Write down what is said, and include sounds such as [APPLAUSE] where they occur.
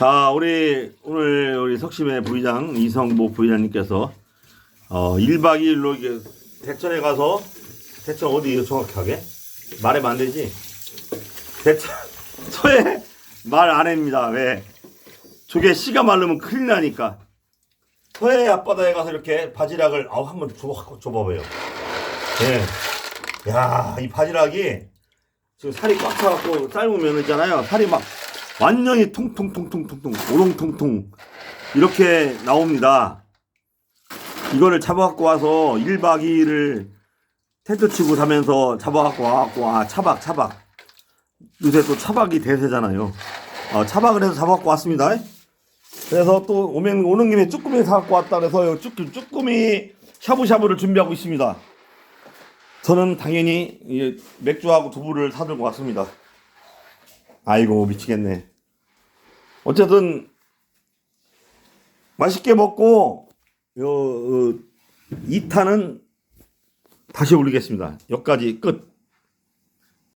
자, 우리 오늘 우리 석심의 부의장 이성보 부의장님께서 어 1박 2일로 이게 대천에 가서 대천 어디요 정확하게 말하면 안 되지. 대천 [LAUGHS] 서해 말안 합니다. 왜? 저게 씨가 마르면 큰일 나니까. 서해 앞바다에 가서 이렇게 바지락을 아우 한번 줘 줘봐봐요. 예. 야, 이 바지락이 지금 살이 꽉 차갖고 삶으면 있잖아요. 살이 막 완전히 통통통통통통 오동통통 이렇게 나옵니다. 이거를 잡아갖고 와서 1박 2일을 텐트 치고 자면서 잡아갖고 와갖고 와 차박 차박 요새 또 차박이 대세잖아요. 어, 차박을 해서 잡아갖고 왔습니다. 그래서 또 오면 오는 김에 쭈꾸미 사갖고 왔다 그래서 쭈, 쭈꾸미 샤브샤브를 준비하고 있습니다. 저는 당연히 이 맥주하고 두부를 사들고 왔습니다. 아이고 미치겠네. 어쨌든 맛있게 먹고 요 어, 2탄은 다시 올리겠습니다. 여기까지 끝.